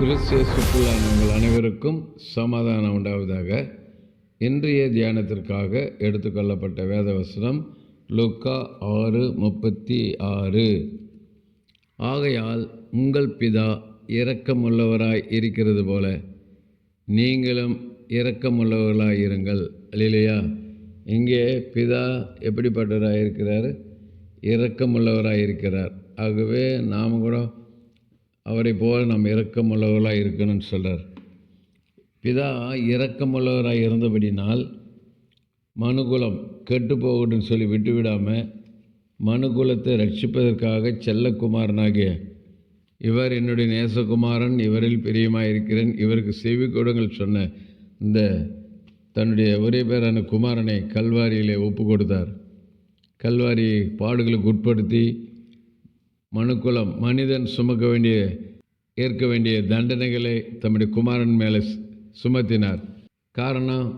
கிறிஸ்தியசுக்குள்ளான உங்கள் அனைவருக்கும் சமாதானம் உண்டாவதாக இன்றைய தியானத்திற்காக எடுத்துக்கொள்ளப்பட்ட வேதவசனம் லுக்கா ஆறு முப்பத்தி ஆறு. ஆகையால் உங்கள் பிதா இரக்கமுள்ளவராய் இருக்கிறது போல நீங்களும் இரக்கமுள்ளவர்களாய் இருங்கள். இல்லையா இங்கே பிதா எப்படிப்பட்டவராக இருக்கிறார் இரக்கமுள்ளவராக இருக்கிறார் ஆகவே நாம் கூட அவரை போல் நாம் இரக்கமுள்ளவர்களாக இருக்கணும்னு சொல்கிறார் பிதா இரக்கமுள்ளவராக இருந்தபடினால் மனுகுலம் கெட்டு போகட்டும்னு சொல்லி விட்டுவிடாமல் மனுகுலத்தை ரட்சிப்பதற்காக செல்லக்குமாரனாகிய இவர் என்னுடைய நேசகுமாரன் இவரில் பிரியமாக இருக்கிறேன் இவருக்கு செவி கொடுங்கள் சொன்ன இந்த தன்னுடைய ஒரே பேரான குமாரனை கல்வாரியிலே ஒப்பு கொடுத்தார் கல்வாரி பாடுகளுக்கு உட்படுத்தி மனுக்குலம் மனிதன் சுமக்க வேண்டிய ஏற்க வேண்டிய தண்டனைகளை தம்முடைய குமாரன் மேலே சுமத்தினார். காரணம்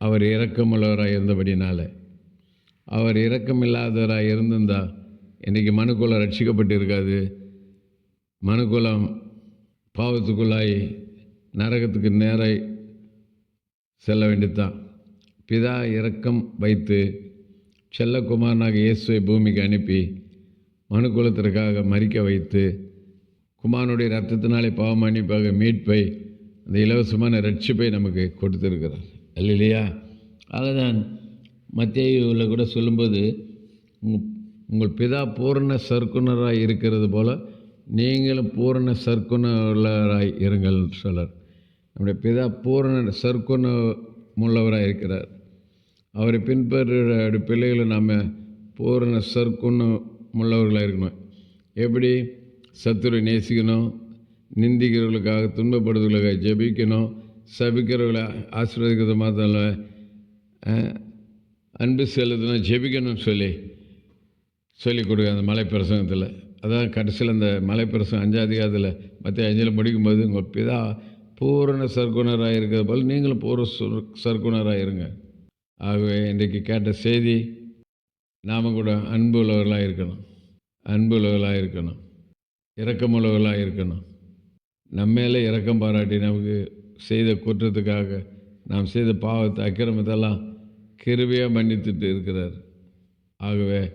அவர் இரக்கமுள்ளவராக இருந்தபடினால. அவர் இரக்கமில்லாதவராக இருந்திருந்தா இன்றைக்கி மனுக்குலம் ரட்சிக்கப்பட்டிருக்காது. மனுக்குலம் பாவத்துக்குள்ளாய் நரகத்துக்கு நேராக செல்ல வேண்டியதுதான் பிதா இரக்கம் வைத்து செல்லக்குமாரனாக இயேசுவை பூமிக்கு அனுப்பி மனுக்குலத்திற்காக மறிக்க வைத்து குமாரனுடைய ரத்தத்தினாலே பாவமன்னிப்பாக மீட்பை அந்த இலவசமான ரட்சிப்பை நமக்கு கொடுத்துருக்கிறார். அல்ல இல்லையா ஆகதான் மத்தியில் கூட சொல்லும்போது உங்கள் பிதா பூரண சர்க்குணராக இருக்கிறது போல் நீங்களும் பூரண சர்க்குணராய் இருங்கள் சொல்றார் நம்முடைய பிதா பூரண சர்க்குண உள்ளவராக இருக்கிறார். அவரை பின்பற்ற பிள்ளைகளை நாம் பூரண சர்க்குணம் உள்ளவர்களாக இருக்கணும். எப்படி? சத்துரை நேசிக்கணும். நிந்திக்கிறவர்களுக்காக துன்பப்படுறவர்களுக்காக ஜெபிக்கணும். சபிக்கிறவர்களை ஆசீர்வதிக்கிறது மாத்திரம் இல்லை அன்பு செலுத்தணும் ஜெபிக்கணும்னு சொல்லி சொல்லிக் கொடுங்க அந்த மலை பிரசங்கத்தில். அதான் கடைசியில் அந்த மலை பிரசங்கம் அஞ்சாதிகாரத்தில் மற்ற அஞ்சில் முடிக்கும்போது உங்கள் பிதா பூரண சர்க்குணராக இருக்கிறது போல் நீங்களும் பூர்வ சுர் சர்க்குணராக இருங்க. ஆகவே இன்றைக்கு கேட்ட செய்தி நாம் கூட அன்பு உள்ளவர்களாக இருக்கணும். அன்பு உள்ளவர்களாக இருக்கணும். இரக்கமுள்ளவர்களாக இருக்கணும். நம்ம மேலே இரக்கம் பாராட்டி நமக்கு செய்த குற்றத்துக்காக நாம் செய்த பாவத்தை அக்கிரமத்தெல்லாம் கிருபையாக மன்னித்துட்டு இருக்கிறார். ஆகவே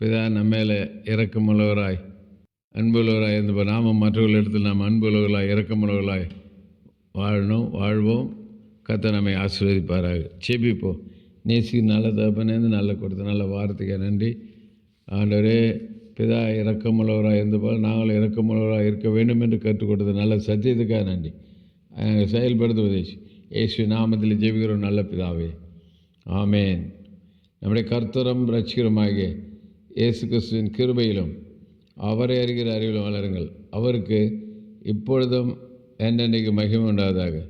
பிதா நம்ம மேலே இரக்கமுள்ளவராய் அன்புள்ளவராய் இருந்த நாம மற்றவர்களிடத்தில் நாம் அன்புள்ளவர்களாய் இரக்கமுள்ளவர்களாய் வாழணும் வாழ்வோம். கத்த நம்மை ஆசீர்வதிப்பாராக. செபிப்போம் நேசிக்கு நல்ல தகப்பனேந்து நல்ல கொடுத்த நல்ல வார்த்தைக்கு நன்றி. ஆண்டவரே பிதா இறக்கமுள்ளவராக இருந்த போல் நாங்களும் இறக்கமுள்ளவராக இருக்க வேண்டும் என்று கற்றுக் கொடுத்த நல்ல சத்தியத்துக்காக நன்றி. நாங்கள் இயேசு நாமத்தில் ஜெபிக்கிறோம் நல்ல பிதாவே. ஆமேன். நம்முடைய கர்த்தரும் ரட்சிகரமாகிய இயேசு கிறிஸ்துவின் கிருபையிலும் அவரை அறிகிற அறிவிலும் வளருங்கள். அவருக்கு இப்பொழுதும் என்னென்னைக்கு மகிமை உண்டாவதாக.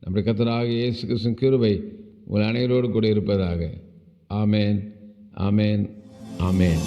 நம்முடைய கர்த்தராக இயேசு கிறிஸ்துவின் கிருபை உங்கள் அனைவரோடு கூட இருப்பதாக. ஆமேன் ஆமேன் ஆமேன்.